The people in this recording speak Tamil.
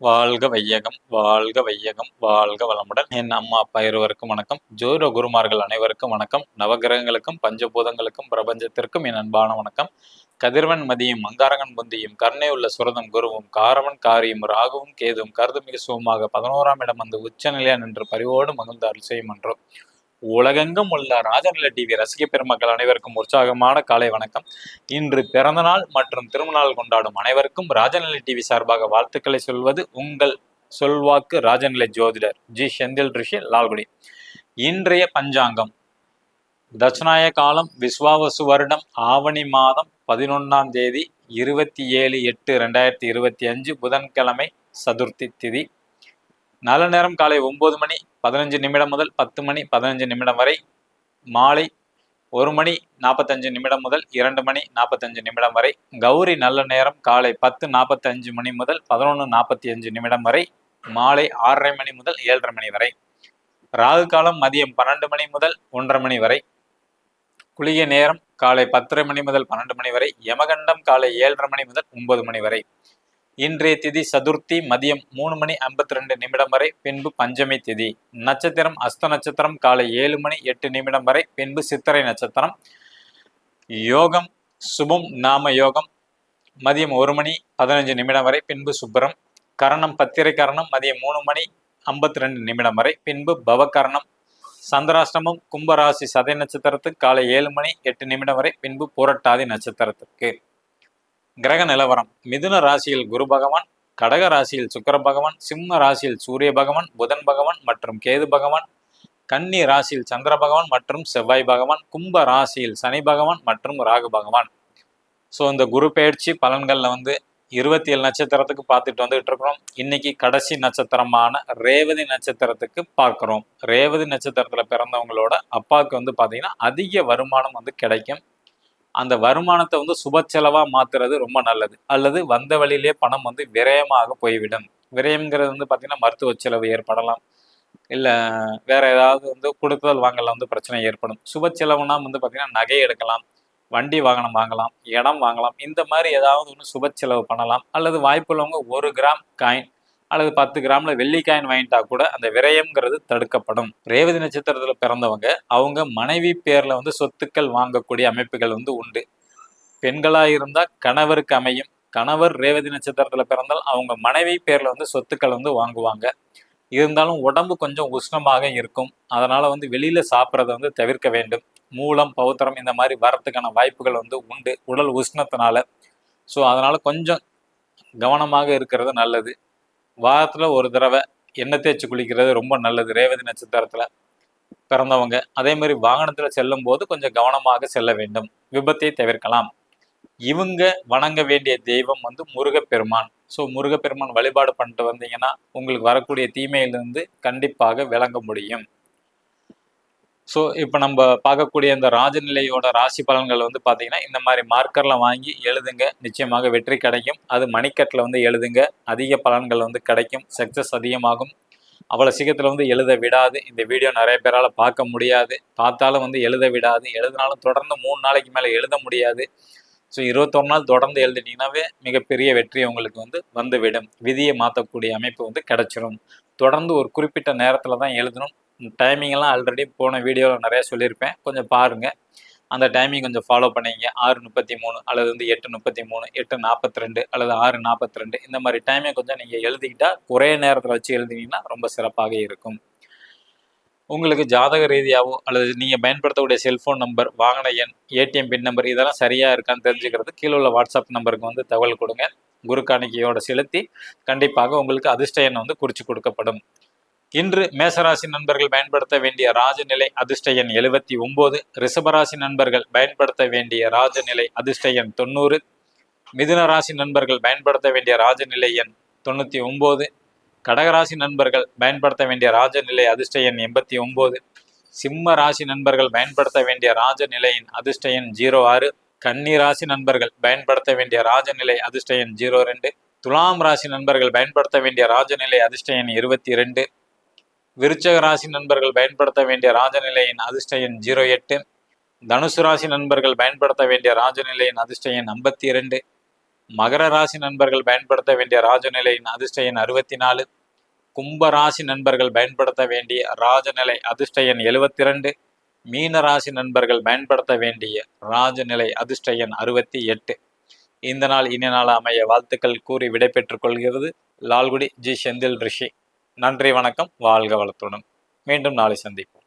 வாழ்க வையகம் வாழ்க வையகம் வாழ்க வளமுடன். என் அம்மா அப்பா இருவருக்கும் வணக்கம். ஜோதிட குருமார்கள் அனைவருக்கும் வணக்கம். நவகிரகங்களுக்கும் பஞ்சபூதங்களுக்கும் பிரபஞ்சத்திற்கும் என் அன்பான வணக்கம். கதிர்வன் மதியும் மங்காரகன் புந்தியும் கருணை உள்ள சுரதம் குருவும் காரவன் காரியும் ராகுவும் கேதுவும் கருதுமிகு சுகமாக பதினோராம் இடம் வந்து உச்சநிலையா நின்று பரிவோடு மகிழ்ந்து அருள் செய்யும் என்றோம் உலகெங்கும் உள்ள ராஜநில டிவி ரசிக பெருமக்கள் அனைவருக்கும் உற்சாகமான காலை வணக்கம். இன்று பிறந்தநாள் மற்றும் திருமணநாள் கொண்டாடும் அனைவருக்கும் ராஜநிலை டிவி சார்பாக வாழ்த்துக்களை சொல்வது உங்கள் சொல்வாக்கு ராஜநிலை ஜோதிடர் ஜி. செந்தில் ரிஷி லால்குடி. இன்றைய பஞ்சாங்கம். தட்சநாய காலம் விஸ்வாவசு வருடம் ஆவணி மாதம் பதினொன்னாம் தேதி இருபத்தி ஏழு எட்டு ரெண்டாயிரத்தி இருபத்தி அஞ்சு புதன்கிழமை சதுர்த்தி திதி. நல்ல நேரம் காலை ஒன்பது மணி பதினஞ்சு நிமிடம் முதல் பத்து மணி பதினஞ்சு நிமிடம் வரை. மாலை ஒரு மணி நாற்பத்தஞ்சு நிமிடம் முதல் இரண்டு மணி நாற்பத்தஞ்சு நிமிடம் வரை. கௌரி நல்ல நேரம் காலை பத்து நாற்பத்தஞ்சு மணி முதல் பதினொன்று நாற்பத்தி அஞ்சு நிமிடம் வரை. மாலை ஆறரை மணி முதல் ஏழரை மணி வரை. ராகு காலம் மதியம் பன்னெண்டு மணி முதல் ஒன்றரை மணி வரை. குளிய நேரம் காலை பத்தரை மணி முதல் பன்னெண்டு மணி வரை. யமகண்டம் காலை ஏழரை மணி முதல் ஒன்பது மணி வரை. இன்றைய திதி சதுர்த்தி மதியம் மூணு மணி ஐம்பத்தி ரெண்டு நிமிடம் வரை பின்பு பஞ்சமி திதி. நட்சத்திரம் அஸ்த நட்சத்திரம் காலை ஏழு மணி எட்டு நிமிடம் வரை பின்பு சித்திரை நட்சத்திரம். யோகம் சுபம் நாம யோகம். மதியம் ஒரு மணி பதினஞ்சு நிமிடம் வரை பின்பு சுப்பரம். கரணம் பத்திரை கரணம் மதியம் மூணு மணி ஐம்பத்தி ரெண்டு நிமிடம் வரை பின்பு பவகரணம். சந்திராஷ்டமம் கும்பராசி சதை நட்சத்திரத்துக்கு காலை ஏழு மணி எட்டு நிமிடம் வரை பின்பு புரட்டாதி நட்சத்திரத்துக்கு. கிரக நிலவரம். மிதுன ராசியில் குரு பகவான் கடக ராசியில் சுக்கர பகவான் சிம்ம ராசியில் சூரிய பகவான் புதன் பகவான் மற்றும் கேது பகவான் கன்னி ராசியில் சந்திர பகவான் மற்றும் செவ்வாய் பகவான் கும்ப ராசியில் சனி பகவான் மற்றும் ராகு பகவான். ஸோ இந்த குரு பயிற்சி பலன்கள்ல வந்து இருபத்தி ஏழு நட்சத்திரத்துக்கு பார்த்துட்டு வந்துட்டு இருக்கிறோம். இன்னைக்கு கடைசி நட்சத்திரமான ரேவதி நட்சத்திரத்துக்கு பார்க்குறோம். ரேவதி நட்சத்திரத்துல பிறந்தவங்களோட அப்பாவுக்கு வந்து பாத்தீங்கன்னா அதிக வருமானம் வந்து கிடைக்கும். அந்த வருமானத்தை வந்து சுப செலவா மாத்துறது ரொம்ப நல்லது. அல்லது வந்த வழியிலே பணம் வந்து விரயமாக போய்விடும். விரயம்ங்கிறது வந்து பார்த்தீங்கன்னா மருத்துவ செலவு ஏற்படலாம். இல்லை வேற ஏதாவது வந்து கொடுத்தல் வாங்கல வந்து பிரச்சனை ஏற்படும். சுப செலவுனா வந்து பார்த்தீங்கன்னா நகை எடுக்கலாம் வண்டி வாகனம் வாங்கலாம் இடம் வாங்கலாம். இந்த மாதிரி ஏதாவது ஒன்று சுப செலவு பண்ணலாம். அல்லது வாய்ப்புள்ளவங்க ஒரு கிராம் காயின் அல்லது பத்து கிராமில் வெள்ளிக்காயின் வாங்கிட்டா கூட அந்த விரயம்ங்கிறது தடுக்கப்படும். ரேவதி நட்சத்திரத்தில் பிறந்தவங்க அவங்க மனைவி பேரில் வந்து சொத்துக்கள் வாங்கக்கூடிய அமைப்புகள் வந்து உண்டு. பெண்களாக இருந்தால் கணவருக்கு அமையும். கணவர் ரேவதி நட்சத்திரத்தில் பிறந்தால் அவங்க மனைவி பேரில் வந்து சொத்துக்கள் வந்து வாங்குவாங்க. இருந்தாலும் உடம்பு கொஞ்சம் உஷ்ணமாக இருக்கும். அதனால் வந்து வெளியில் சாப்பிட்றத வந்து தவிர்க்க வேண்டும். மூலம் பௌத்திரம் இந்த மாதிரி வரத்துக்கான வாய்ப்புகள் வந்து உண்டு. உடல் உஷ்ணத்தினால. ஸோ அதனால் கொஞ்சம் கவனமாக இருக்கிறது நல்லது. வாரத்தில் ஒரு தடவை எண்ணெய் தேய்ச்சி குளிக்கிறது ரொம்ப நல்லது. ரேவதி நட்சத்திரத்தில் பிறந்தவங்க. அதே மாதிரி வாகனத்தில் செல்லும் போது கொஞ்சம் கவனமாக செல்ல வேண்டும். விபத்தை தவிர்க்கலாம். இவங்க வணங்க வேண்டிய தெய்வம் வந்து முருகப்பெருமான். ஸோ முருகப்பெருமான் வழிபாடு பண்ணிட்டு வந்தீங்கன்னா உங்களுக்கு வரக்கூடிய தீமையிலிருந்து கண்டிப்பாக விளங்க முடியும். ஸோ இப்போ நம்ம பார்க்கக்கூடிய இந்த ராஜநிலையோட ராசி பலன்கள் வந்து பார்த்தீங்கன்னா இந்த மாதிரி மார்க்கரில் வாங்கி எழுதுங்க. நிச்சயமாக வெற்றி கிடைக்கும். அது மணிக்கட்டில் வந்து எழுதுங்க. அதிக பலன்கள் வந்து கிடைக்கும். சக்ஸஸ் அதிகமாகும். அவ்வளோ சீக்கிரத்தில் வந்து எழுத விடாது. இந்த வீடியோ நிறைய பேரால் பார்க்க முடியாது. பார்த்தாலும் வந்து எழுத விடாது. எழுதினாலும் தொடர்ந்து மூணு நாளைக்கு மேலே எழுத முடியாது. ஸோ இருபத்தொரு நாள் தொடர்ந்து எழுதிட்டீங்கன்னாவே மிகப்பெரிய வெற்றி உங்களுக்கு வந்து வந்துவிடும். விதியை மாற்றக்கூடிய அமைப்பு வந்து கிடைச்சிரும். தொடர்ந்து ஒரு குறிப்பிட்ட நேரத்தில் தான் எழுதணும். டைமிங்கெல்லாம் ஆல்ரெடி போன வீடியோவில் நிறையா சொல்லியிருப்பேன். கொஞ்சம் பாருங்கள் அந்த டைமிங் கொஞ்சம் ஃபாலோ பண்ணிங்க. ஆறு முப்பத்தி மூணு அல்லது வந்து எட்டு முப்பத்தி மூணு எட்டு நாற்பத்தி ரெண்டு அல்லது ஆறு நாற்பத்தி ரெண்டு இந்த மாதிரி டைமை கொஞ்சம் நீங்கள் எழுதிக்கிட்டால் ஒரே நேரத்தில் வச்சு எழுதினீங்கன்னா ரொம்ப சிறப்பாக இருக்கும். உங்களுக்கு ஜாதக ரீதியாகவும் அல்லது நீங்கள் பயன்படுத்தக்கூடிய செல்ஃபோன் நம்பர் வாகன எண் ஏடிஎம் பின் நம்பர் இதெல்லாம் சரியாக இருக்கான்னு தெரிஞ்சுக்கிறது கீழே உள்ள வாட்ஸ்அப் நம்பருக்கு வந்து தகவல் கொடுங்க. குரு காணிக்கையோட செலுத்தி கண்டிப்பாக உங்களுக்கு அதிர்ஷ்ட எண் வந்து குறித்து கொடுக்கப்படும். இன்று மேசராசி நண்பர்கள் பயன்படுத்த வேண்டிய ராஜநிலை அதிர்ஷ்ட எண் எழுபத்தி ஒன்பது ரிஷபராசி நண்பர்கள் பயன்படுத்த வேண்டிய ராஜநிலை அதிர்ஷ்ட எண் தொண்ணூறு மிதுன ராசி நண்பர்கள் பயன்படுத்த வேண்டிய ராஜநிலை எண் தொண்ணூற்றி ஒம்பது கடகராசி நண்பர்கள் பயன்படுத்த வேண்டிய ராஜநிலை அதிர்ஷ்ட எண் எண்பத்தி ஒம்பது சிம்ம ராசி நண்பர்கள் பயன்படுத்த வேண்டிய ராஜநிலையின் அதிர்ஷ்ட எண் ஜீரோ ஆறு கன்னி ராசி நண்பர்கள் பயன்படுத்த வேண்டிய ராஜநிலை அதிர்ஷ்ட எண் ஜீரோ ரெண்டு துலாம் ராசி நண்பர்கள் பயன்படுத்த வேண்டிய ராஜநிலை அதிர்ஷ்ட எண் இருபத்தி ரெண்டு விருச்சக ராசி நண்பர்கள் பயன்படுத்த வேண்டிய ராஜநிலையின் அதிர்ஷ்ட எண் ஜீரோ எட்டு. தனுசு ராசி நண்பர்கள் பயன்படுத்த வேண்டிய ராஜநிலையின் அதிர்ஷ்ட எண் ஐம்பத்தி இரண்டு மகர ராசி நண்பர்கள் பயன்படுத்த வேண்டிய ராஜநிலையின் அதிர்ஷ்ட எண் அறுபத்தி நாலு கும்ப ராசி நண்பர்கள் பயன்படுத்த வேண்டிய ராஜநிலை அதிர்ஷ்ட எண் எழுபத்தி ரெண்டு மீன ராசி நண்பர்கள் பயன்படுத்த வேண்டிய ராஜநிலை அதிர்ஷ்ட எண் அறுபத்தி எட்டு. இந்த நாள் இனிய நாள் அமைய வாழ்த்துக்கள் கூறி விடைபெற்றுக் கொள்கிறது. லால்குடி ஜி செந்தில் ரிஷி. நன்றி வணக்கம். வாழ்க வளத்துடன். மீண்டும் நாளை சந்திப்போம்.